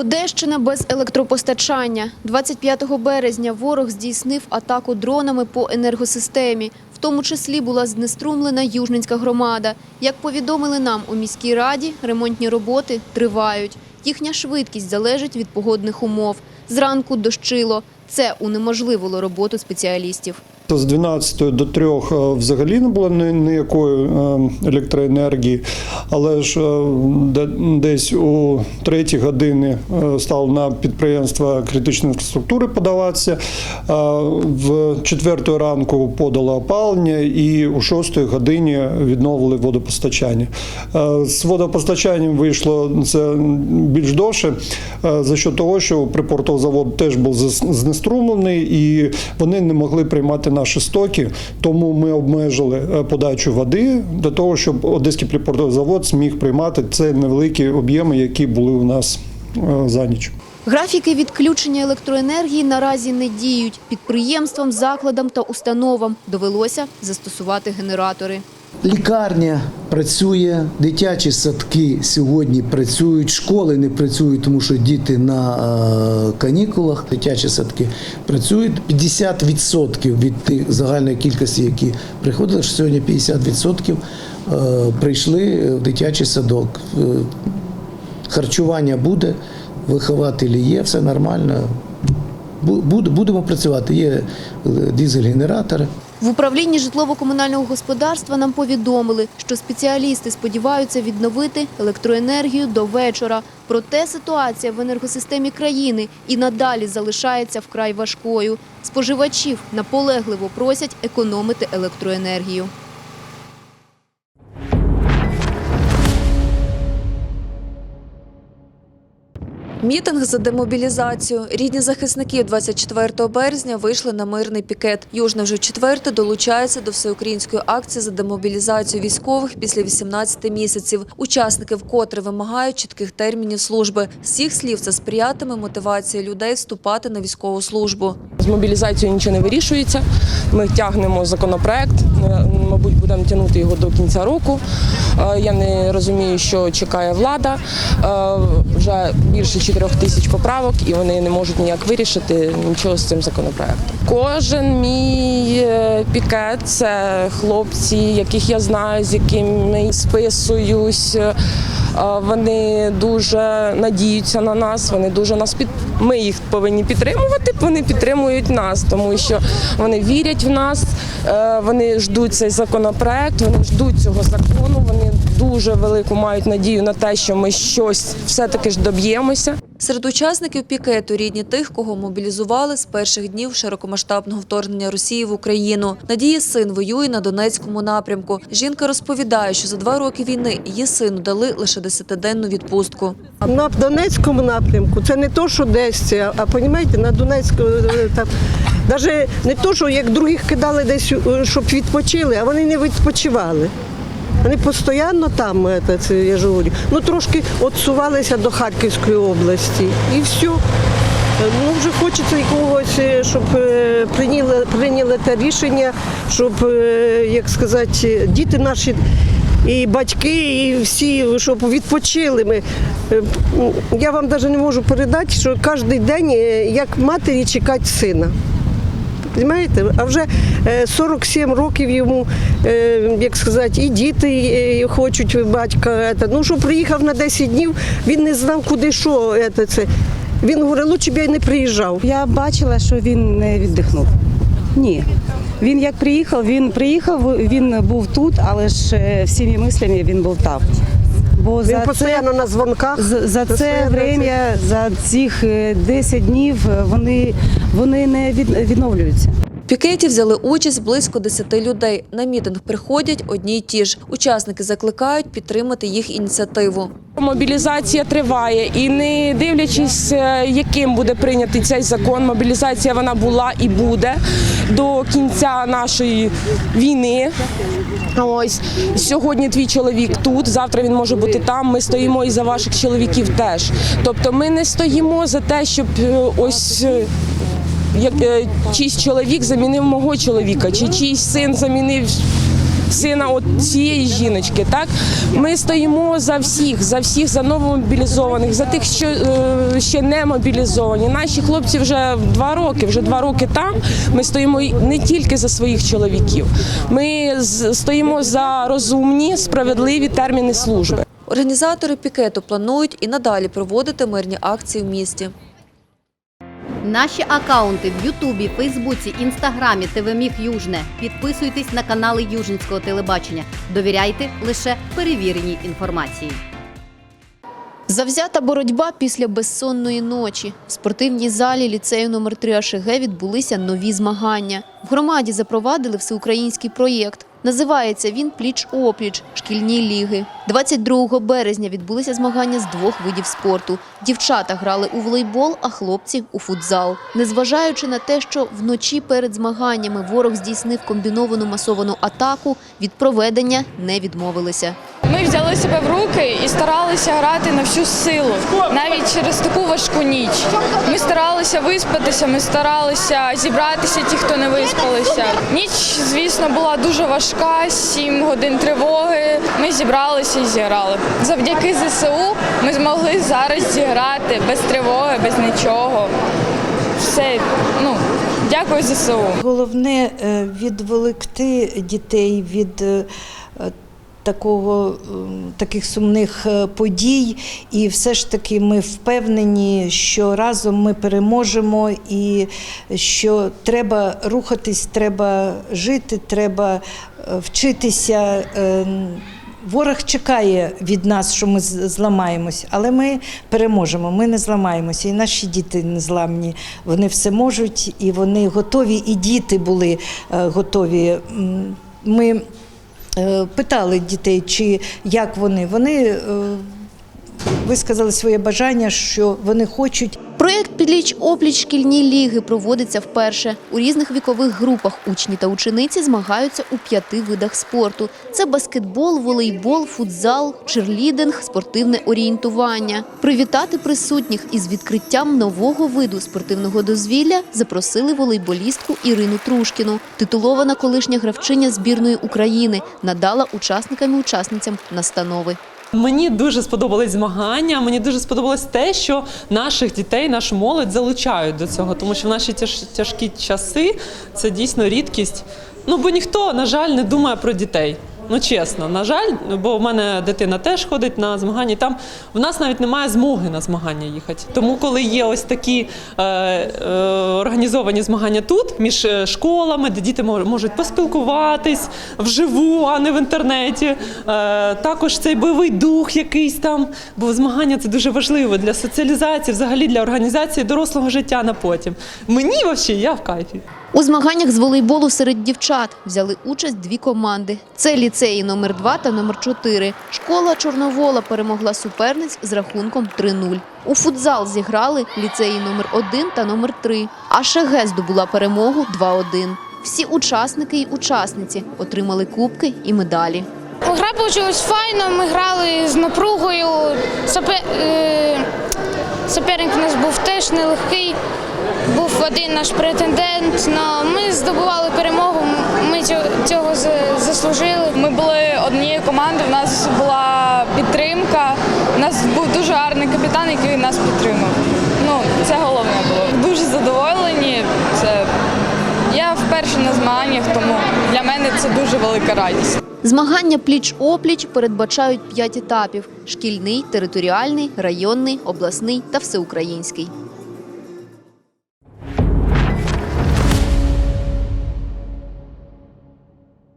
Одещина без електропостачання. 25 березня ворог здійснив атаку дронами по енергосистемі. В тому числі була знеструмлена Южненська громада. Як повідомили нам у міській раді, ремонтні роботи тривають. Їхня швидкість залежить від погодних умов. Зранку дощило. Це унеможливило роботу спеціалістів. То з 12 до 3 е, взагалі не було ніякої е, електроенергії, але ж е, десь у 3 години став на підприємства критичної інфраструктури подаватися. В 4 ранку подало опалення і у 6 годині відновили водопостачання. З водопостачанням вийшло це більш довше за що того, що припортовий завод теж був знеструмлений і вони не могли приймати наші стоки. Тому ми обмежили е, подачу води для того, щоб Одеський припортовий завод зміг приймати це невеликі об'єми, які були у нас е, за ніч. Графіки відключення електроенергії наразі не діють. Підприємствам, закладам та установам довелося застосувати генератори. Лікарня працює, дитячі садки сьогодні працюють, школи не працюють, тому що діти на е, канікулах. Дитячі садки працюють. 50% від тих загальної кількості, які приходили, що сьогодні 50% е, прийшли в дитячий садок. Е, Харчування буде, вихователі є, все нормально. Будемо працювати. Є дизель-генератори. В управлінні житлово-комунального господарства нам повідомили, що спеціалісти сподіваються відновити електроенергію до вечора. Проте ситуація в енергосистемі країни і надалі залишається вкрай важкою. Споживачів наполегливо просять економити електроенергію. Мітинг за демобілізацію. Рідні захисники 24 березня вийшли на мирний пікет. Южне вже четверте долучається до всеукраїнської акції за демобілізацію військових після 18 місяців. Учасники вкотре вимагають чітких термінів служби. З їх слів це сприятиме мотивації людей вступати на військову службу. Мобілізацією нічого не вирішується. Ми тягнемо законопроект, е, мабуть, будемо тягнути його до кінця року. Е, Я не розумію, що чекає влада. Е, Вже більше 4 тисяч поправок, і вони не можуть ніяк вирішити нічого з цим законопроектом. Кожен мій пікет це хлопці, яких я знаю, з якими списуюсь. Вони дуже надіються на нас. Вони дуже нас під ми їх повинні підтримувати. Вони підтримують нас, тому що вони вірять в нас. е, Вони ждуть цей законопроект, вони ждуть цього закону. Вони дуже велику мають надію на те, що ми щось все-таки ж доб'ємося. Серед учасників пікету рідні тих, кого мобілізували з перших днів широкомасштабного вторгнення Росії в Україну. Надії син воює на Донецькому напрямку. Жінка розповідає, що за два роки війни її сину дали лише десятиденну відпустку. На Донецькому напрямку це не то, що десь, а, понімаєте, на Донецькому е, там навіть не то, що як других кидали десь, е, щоб відпочили, а вони не відпочивали. Вони постійно там, е, це, я ж говорю, ну трошки відсувалися до Харківської області і все. Ну, вже хочеться якогось, е, щоб е, прийняли, прийняли те рішення, щоб, як сказати, діти наші і батьки, і всі, щоб відпочили ми. Я вам навіть не можу передати, що кожен день, як матері чекати сина. Понимаєте? А вже е, 47 років йому, е, як сказати, і діти е, хочуть батька. Ну, що приїхав на 10 днів, він не знав, куди що. Він говорить, лучше б я й не приїжджав. Я бачила, що він не віддихнув. Ні. Він як приїхав, він приїхав, він був тут, але ж е, всіми мислями він був там. Бо Він за постійно це, на дзвонках. за, за це постійно время, за цих е, 10 днів е, вони, вони не від, відновлюються. Пікеті взяли участь близько 10 людей. На мітинг приходять одні й ті ж. Учасники закликають підтримати їх ініціативу. Мобілізація триває, і не дивлячись, е, яким буде прийнятий цей закон, мобілізація вона була і буде до кінця нашої війни. Ось сьогодні твій чоловік тут, завтра він може бути там. Ми стоїмо і за ваших чоловіків теж. Тобто, ми не стоїмо за те, щоб е, ось. Як е, чийсь чоловік замінив мого чоловіка, чи чийсь син замінив сина от цієї жіночки. Так ми стоїмо за всіх, за всіх, за новомобілізованих, за тих, що е, ще не мобілізовані. Наші хлопці вже два роки, вже два роки там. Ми стоїмо не тільки за своїх чоловіків. Ми стоїмо за розумні, справедливі терміни служби. Організатори пікету планують і надалі проводити мирні акції в місті. Наші акаунти в Ютубі, Фейсбуці, Інстаграмі, ТВ Южне. Підписуйтесь на канали Южницького телебачення. Довіряйте лише перевіреній інформації. Завзята боротьба після безсонної ночі. В спортивній залі ліцею номер 3 АШГ відбулися нові змагання. В громаді запровадили всеукраїнський проєкт. Називається він Пліч-опліч шкільні ліги. 22 березня відбулися змагання з двох видів спорту. Дівчата грали у волейбол, а хлопці у футзал. Незважаючи на те, що вночі перед змаганнями ворог здійснив комбіновану масовану атаку, від проведення не відмовилися. Ми взяли себе в руки і старалися грати на всю силу, навіть через таку важку ніч. Ми старалися виспатися, ми старалися зібратися, ті, хто не виспалися. Ніч, звісно, була дуже важка, сім годин тривоги. Ми зібралися і зіграли. Завдяки ЗСУ ми змогли зараз зіграти без тривоги, без нічого. Все, ну, дякую ЗСУ. Головне е, відволікти дітей від е, такого, таких сумних е, подій, і все ж таки ми впевнені, що разом ми переможемо, і що треба рухатись, треба жити, треба е, вчитися. е, Ворог чекає від нас, що ми зламаємось, але ми переможемо. Ми не зламаємося. І наші діти не зламні. Вони все можуть, і вони готові, і діти були готові. Ми питали дітей, чи як вони. Вони е, висказали своє бажання, що вони хочуть Проєкт «Підліч опліч шкільні ліги проводиться вперше. У різних вікових групах учні та учениці змагаються у п'яти видах спорту: це баскетбол, волейбол, футзал, черлідинг, спортивне орієнтування. Привітати присутніх із відкриттям нового виду спортивного дозвілля запросили волейболістку Ірину Трушкіну. Титулована колишня гравчиня збірної України надала учасникам і учасницям настанови. Мені дуже сподобались змагання. Мені дуже сподобалось те, що наших дітей, нашу молодь залучають до цього, тому що в наші тяж, тяжкі часи це дійсно рідкість. Ну бо ніхто, на жаль, не думає про дітей. Ну чесно, на жаль, бо в мене дитина теж ходить на змагання. Там в нас навіть немає змоги на змагання їхати. Тому, коли є ось такі е, е, організовані змагання тут між е, школами, де діти мож- можуть поспілкуватись вживу, а не в інтернеті. Е, також цей бойовий дух якийсь там, бо змагання це дуже важливо для соціалізації, взагалі для організації дорослого життя на потім. Мені взагалі я в кайфі. У змаганнях з волейболу серед дівчат взяли участь дві команди. Це ліцеї номер 2 та номер 4. Школа Чорновола перемогла суперниць з рахунком 3-0. У футзал зіграли ліцеї номер 1 та номер 3. А ШГ здобула перемогу 2-1. Всі учасники і учасниці отримали кубки і медалі. Гра вийшла файно, ми грали з напругою. Сапе- е, Суперник у нас був теж нелегкий. Був один наш претендент, але ми здобували перемогу. Ми цього, заслужили. Ми були однією командою, у нас була підтримка. У нас був дуже гарний капітан, який нас підтримав. Ну, це головне було. Дуже задоволені. Це я вперше на змаганнях, тому для мене це дуже велика радість. Змагання пліч-опліч передбачають п'ять етапів: шкільний, територіальний, районний, обласний та всеукраїнський.